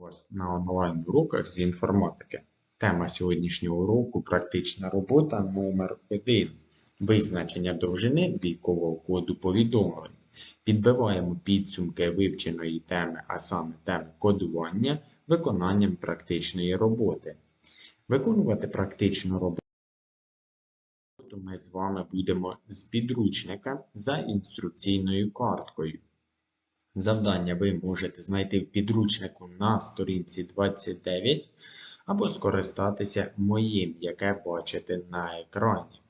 вас на онлайн-уроках з інформатики. Тема сьогоднішнього уроку практична робота номер 1 Визначення довжини двійкового коду повідомлень. Підбиваємо підсумки вивченої теми, а саме теми кодування, виконанням практичної роботи. Виконувати практичну роботу ми з вами будемо з підручника за інструкційною карткою. Завдання ви можете знайти в підручнику на сторінці 29 або скористатися моїм, яке бачите на екрані.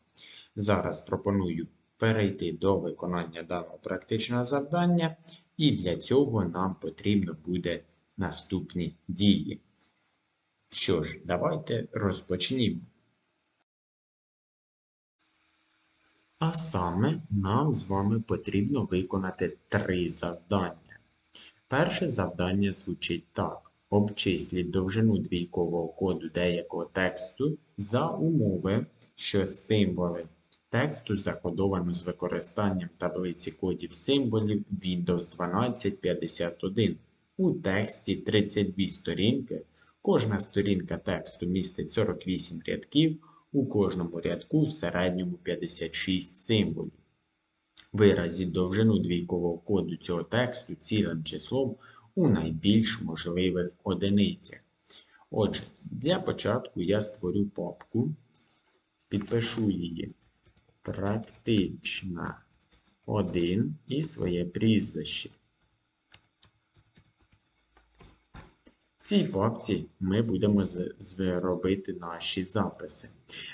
Зараз пропоную перейти до виконання даного практичного завдання, і для цього нам потрібно буде наступні дії. Що ж, давайте розпочнімо. А саме нам з вами потрібно виконати три завдання. Перше завдання звучить так: обчисліть довжину двійкового коду деякого тексту за умови, що символи тексту закодовано з використанням таблиці кодів символів Windows 1251. У тексті 32 сторінки. Кожна сторінка тексту містить 48 рядків. У кожному рядку в середньому 56 символів. Виразіть довжину двійкового коду цього тексту цілим числом у найбільш можливих одиницях. Отже, для початку я створю папку, підпишу її практична 1 і своє прізвище. В цій папці ми будемо з- з- робити наші записи.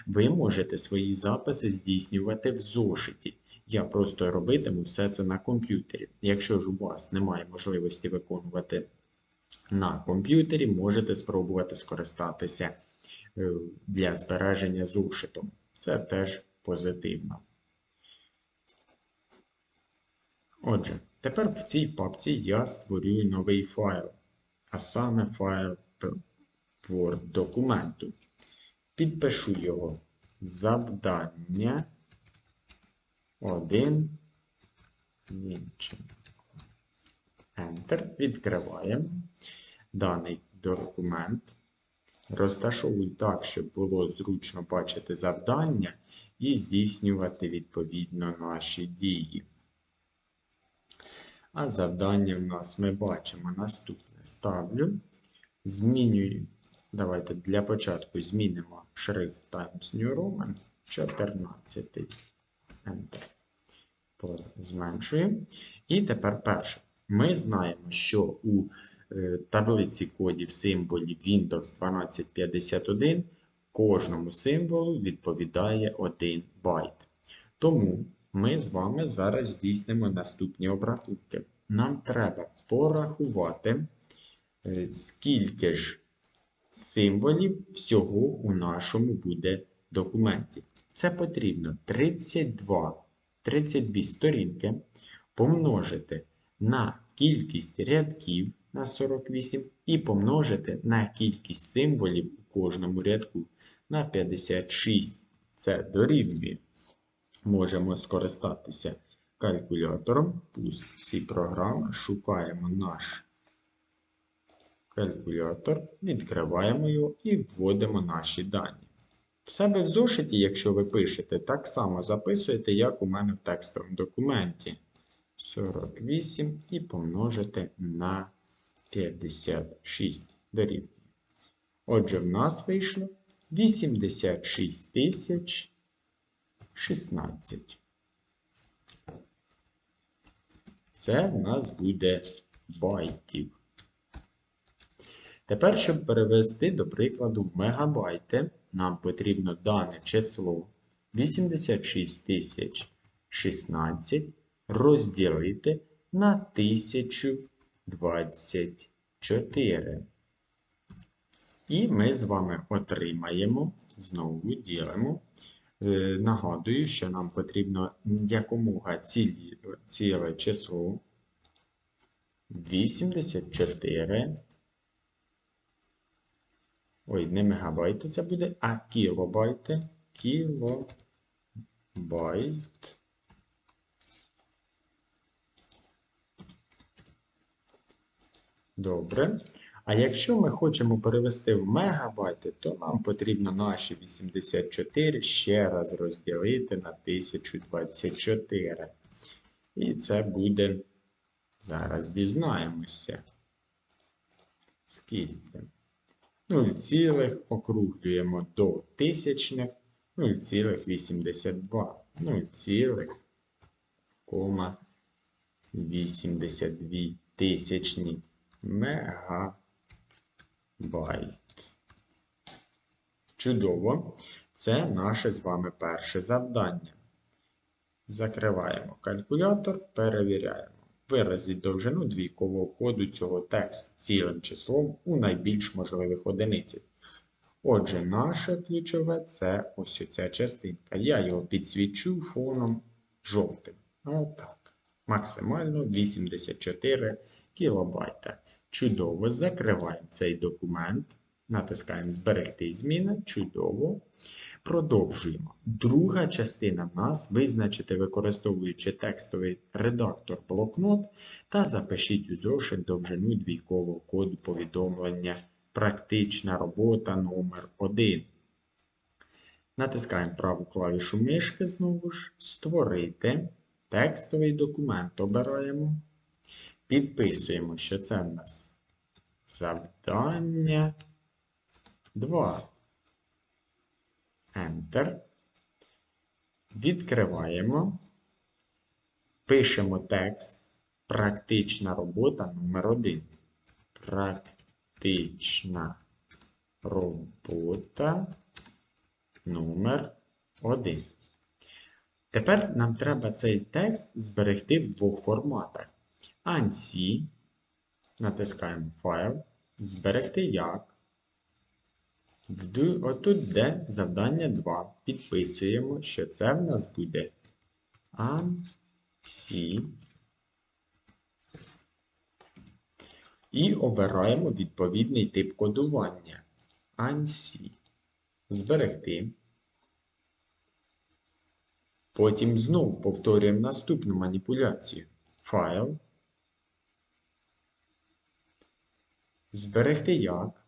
Ви можете свої записи здійснювати в зошиті. Я просто робитиму все це на комп'ютері. Якщо ж у вас немає можливості виконувати на комп'ютері, можете спробувати скористатися е, для збереження зошитом. Це теж позитивно. Отже, тепер в цій папці я створюю новий файл, а саме файл Word документу. Підпишу його завдання 1 Enter. Відкриваємо даний документ. Розташовую так, щоб було зручно бачити завдання і здійснювати відповідно наші дії. А завдання в нас ми бачимо наступне. Ставлю, змінюю. Давайте для початку змінимо шрифт Times New Roman 14. Enter. Зменшуємо. І тепер перше. Ми знаємо, що у е, таблиці кодів символів Windows 1251 кожному символу відповідає 1 байт. Тому ми з вами зараз здійснимо наступні обрахунки. Нам треба порахувати, скільки ж символів всього у нашому буде документі. Це потрібно 32, 32 сторінки помножити на кількість рядків на 48 і помножити на кількість символів у кожному рядку на 56. Це дорівнює. Можемо скористатися калькулятором. Пуск всі програми, шукаємо наш калькулятор, відкриваємо його і вводимо наші дані. В себе в зошиті, якщо ви пишете, так само записуєте, як у мене в текстовому документі. 48 і помножити на 56 дорівнює. Отже, в нас вийшло 86 тисяч 16. Це в нас буде байтів. Тепер, щоб перевести, до прикладу, в мегабайти, нам потрібно дане число 86 тисяч 16 розділити на 1024. І ми з вами отримаємо, знову ділимо. Е, Нагадую, що нам потрібно якомога ціле число 84. Ой, не мегабайти це буде, а кілобайти. Кілобайт. Добре. А якщо ми хочемо перевести в мегабайти, то нам потрібно наші 84 ще раз розділити на 1024. І це буде, зараз дізнаємося. Скільки? 0, цілих округлюємо до тисячних 0,82. 0,82 тисячні мегабайт. Чудово! Це наше з вами перше завдання. Закриваємо калькулятор, перевіряємо. Виразіть довжину двійкового коду цього тексту цілим числом у найбільш можливих одиницях. Отже, наше ключове це ось ця частинка. Я його підсвічу фоном жовтим. Отак. Максимально 84 кБ. Чудово. Закриваємо цей документ. Натискаємо Зберегти зміни. Чудово. Продовжуємо. Друга частина в нас визначити, використовуючи текстовий редактор блокнот та запишіть у зошит довжину двійкового коду повідомлення. Практична робота номер 1 Натискаємо праву клавішу мишки знову ж. Створити. Текстовий документ обираємо. Підписуємо, що це в нас завдання 2. Enter. Відкриваємо. Пишемо текст. Практична робота номер 1 Практична робота номер 1 Тепер нам треба цей текст зберегти в двох форматах. ANSI. Натискаємо Файл. Зберегти як. Отут де завдання 2. Підписуємо, що це в нас буде ANSI. І обираємо відповідний тип кодування. ANSI. Зберегти. Потім знову повторюємо наступну маніпуляцію. Файл. Зберегти як.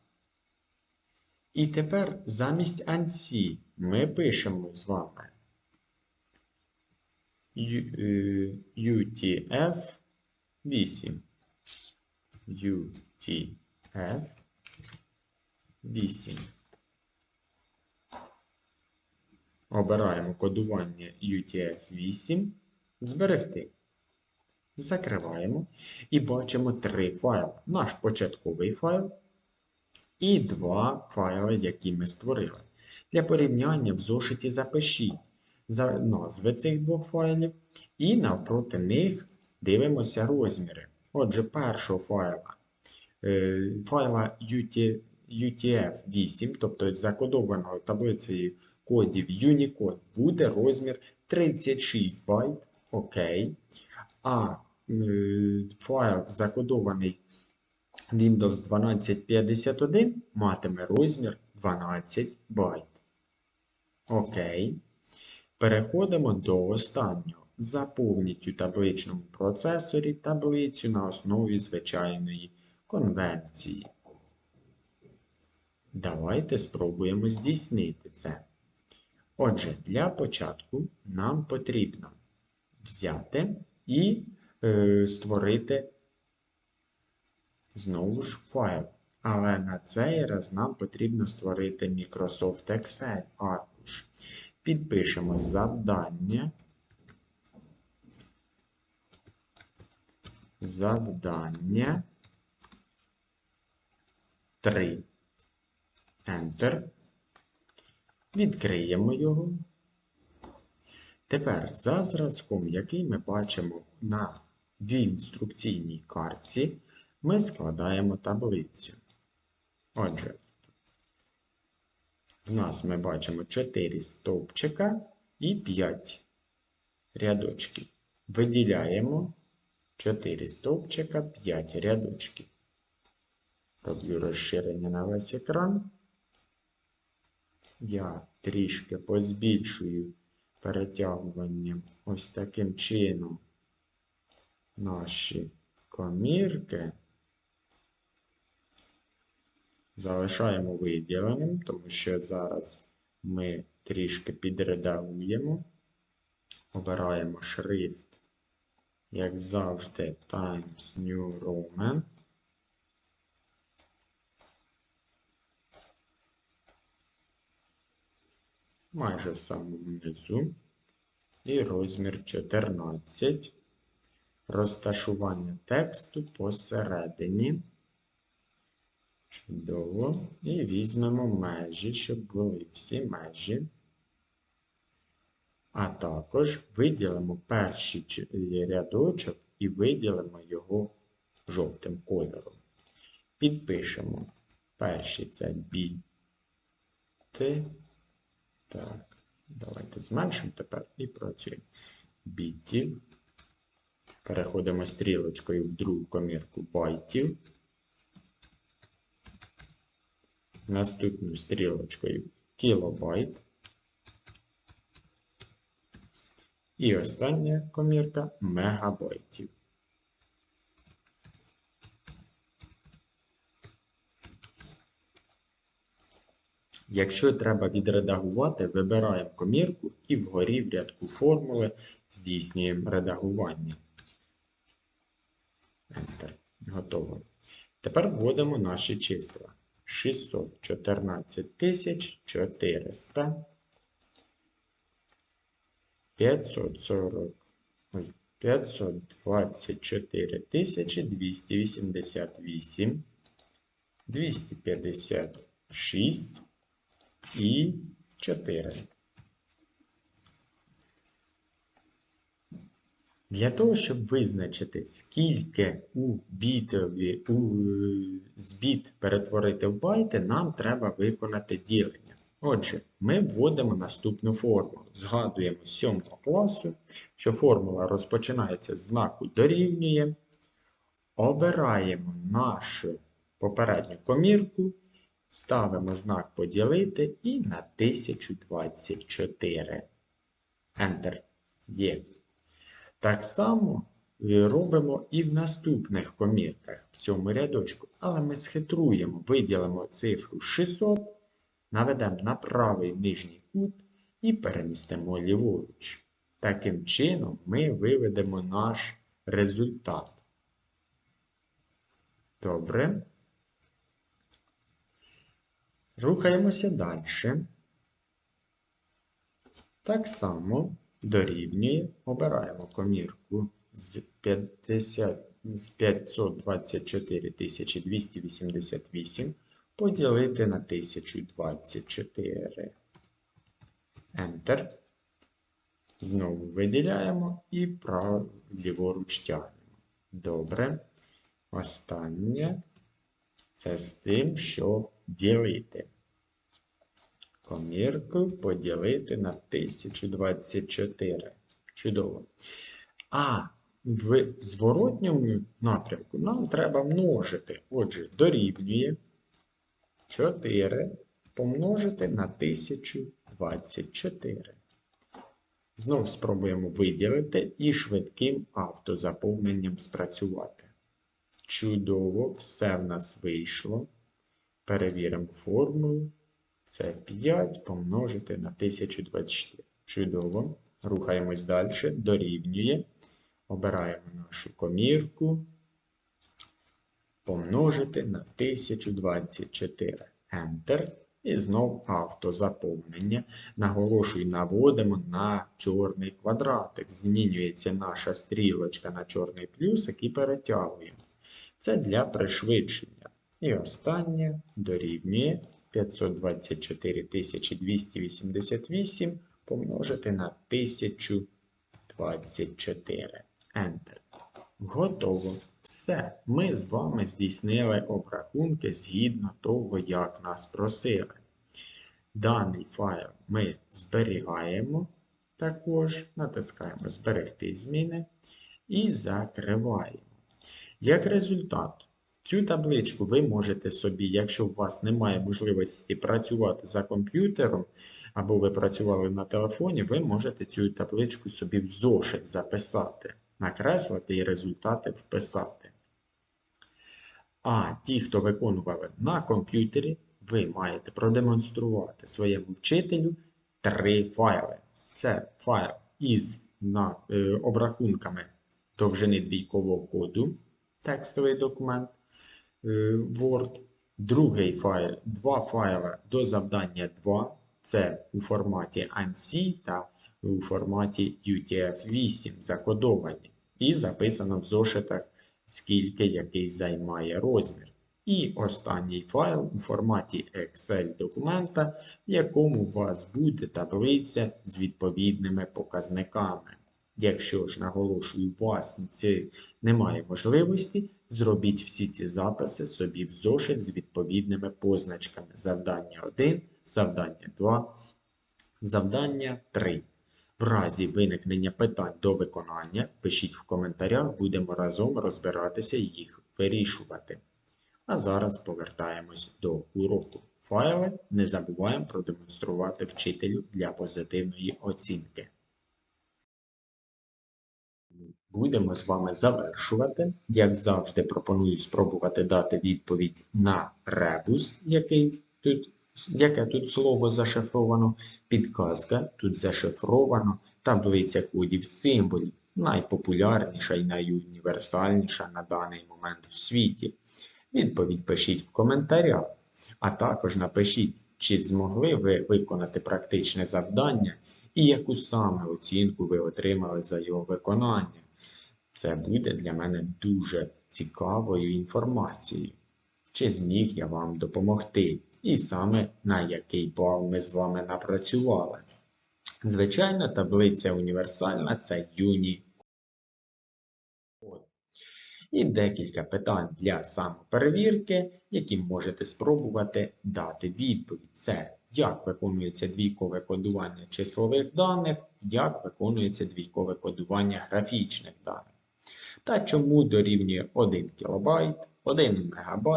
І тепер замість ANSI ми пишемо з вами UTF-8. UTF-8. Обираємо кодування UTF-8, зберегти. Закриваємо і бачимо три файли. Наш початковий файл і два файли, які ми створили. Для порівняння в зошиті запишіть назви цих двох файлів, і навпроти них дивимося розміри. Отже, першого файла е, файла UTF-8, тобто закодованого таблицею кодів Unicode буде розмір 36 байт. Окей. А е, файл закодований Windows 1251 матиме розмір 12 байт. Окей. Переходимо до останнього. Заповніть у табличному процесорі таблицю на основі звичайної конвенції. Давайте спробуємо здійснити це. Отже, для початку нам потрібно взяти і е, створити знову ж файл. Але на цей раз нам потрібно створити Microsoft Excel аркуш. Підпишемо завдання. Завдання 3. Enter. Відкриємо його. Тепер за зразком, який ми бачимо на в інструкційній картці, ми складаємо таблицю. Отже, в нас ми бачимо 4 стовпчика і 5 рядочків. Виділяємо 4 стовпчика, 5 рядочків. Роблю розширення на весь екран. Я трішки позбільшую перетягуванням ось таким чином наші комірки. Залишаємо виділеним, тому що зараз ми трішки підредагуємо. Обираємо шрифт, як завжди, Times New Roman. Майже в самому низу. І розмір 14. Розташування тексту посередині. Чудово. І візьмемо межі, щоб були всі межі. А також виділимо перший рядочок і виділимо його жовтим кольором. Підпишемо перший це біти. Так, давайте зменшимо тепер і працюємо. Бітів. Переходимо стрілочкою в другу комірку байтів. Наступною стрілочкою кілобайт. І остання комірка мегабайтів. Якщо треба відредагувати, вибираємо комірку і вгорі в рядку формули здійснюємо редагування. Enter. Готово. Тепер вводимо наші числа. 614 тисяч 400 540, ой, 524 тисячі 288, 256 і 4. Для того, щоб визначити, скільки у бітові, у, е, з біт перетворити в байти, нам треба виконати ділення. Отже, ми вводимо наступну формулу. Згадуємо з 7 класу, що формула розпочинається з знаку дорівнює. Обираємо нашу попередню комірку, ставимо знак поділити і на 1024. Enter. Є. Так само робимо і в наступних комірках в цьому рядочку, але ми схитруємо, виділимо цифру 600, наведемо на правий нижній кут і перемістимо ліворуч. Таким чином ми виведемо наш результат. Добре. Рухаємося далі. Так само дорівнює, обираємо комірку з 50, з 524 288 поділити на 1024. Enter. Знову виділяємо і право ліворуч тягнемо. Добре. Останнє це з тим, що ділити. Комірку поділити на 1024. Чудово. А в зворотньому напрямку нам треба множити. Отже, дорівнює 4 помножити на 1024. Знов спробуємо виділити і швидким автозаповненням спрацювати. Чудово, все в нас вийшло. Перевіримо формулу. Це 5 помножити на 1024. Чудово. Рухаємось далі. Дорівнює. Обираємо нашу комірку. Помножити на 1024. Enter. І знов автозаповнення. Наголошую, наводимо на чорний квадратик. Змінюється наша стрілочка на чорний плюсик і перетягуємо. Це для пришвидшення. І останнє дорівнює 524 288 помножити на 1024. Enter. Готово. Все. Ми з вами здійснили обрахунки згідно того, як нас просили. Даний файл ми зберігаємо. Також натискаємо Зберегти зміни і закриваємо. Як результат, цю табличку ви можете собі, якщо у вас немає можливості працювати за комп'ютером, або ви працювали на телефоні, ви можете цю табличку собі в зошит записати, накреслити і результати вписати. А ті, хто виконували на комп'ютері, ви маєте продемонструвати своєму вчителю три файли. Це файл із на, е, обрахунками довжини двійкового коду, текстовий документ Word. Другий файл, два файли до завдання 2. Це у форматі ANSI та у форматі UTF-8 закодовані. І записано в зошитах, скільки який займає розмір. І останній файл у форматі Excel документа, в якому у вас буде таблиця з відповідними показниками. Якщо ж наголошую, у вас немає можливості, зробіть всі ці записи собі в зошит з відповідними позначками. Завдання 1, завдання 2, завдання 3. В разі виникнення питань до виконання, пишіть в коментарях, будемо разом розбиратися і їх вирішувати. А зараз повертаємось до уроку. Файли не забуваємо продемонструвати вчителю для позитивної оцінки. Будемо з вами завершувати. Як завжди, пропоную спробувати дати відповідь на ребус, який тут, яке тут слово зашифровано, підказка тут зашифровано, таблиця кодів символів, найпопулярніша і найуніверсальніша на даний момент в світі. Відповідь пишіть в коментарях, а також напишіть, чи змогли ви виконати практичне завдання і яку саме оцінку ви отримали за його виконання. Це буде для мене дуже цікавою інформацією. Чи зміг я вам допомогти, і саме на який бал ми з вами напрацювали. Звичайно, таблиця універсальна це юні. І декілька питань для самоперевірки, які можете спробувати дати відповідь. Це як виконується двійкове кодування числових даних, як виконується двійкове кодування графічних даних. Та чому дорівнює 1 кБ, 1 МБ,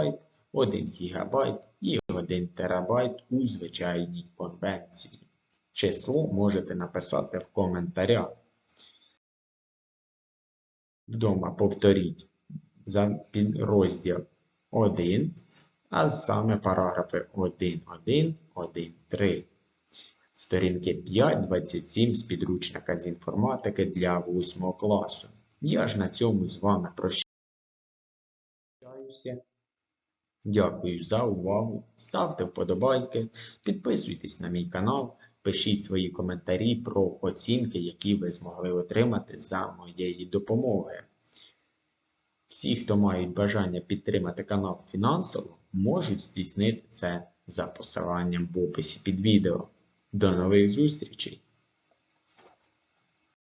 1 ГБ і 1 ТБ у звичайній конвенції. Число можете написати в коментарях. Вдома повторіть за розділ 1, а саме параграфи 1, 1, 1, 3. Сторінки 5, 27 з підручника з інформатики для 8 класу. Я ж на цьому з вами прощаюся. Дякую за увагу. Ставте вподобайки, підписуйтесь на мій канал, пишіть свої коментарі про оцінки, які ви змогли отримати за моєї допомоги. Всі, хто мають бажання підтримати канал фінансово, можуть здійснити це за посиланням в описі під відео. До нових зустрічей!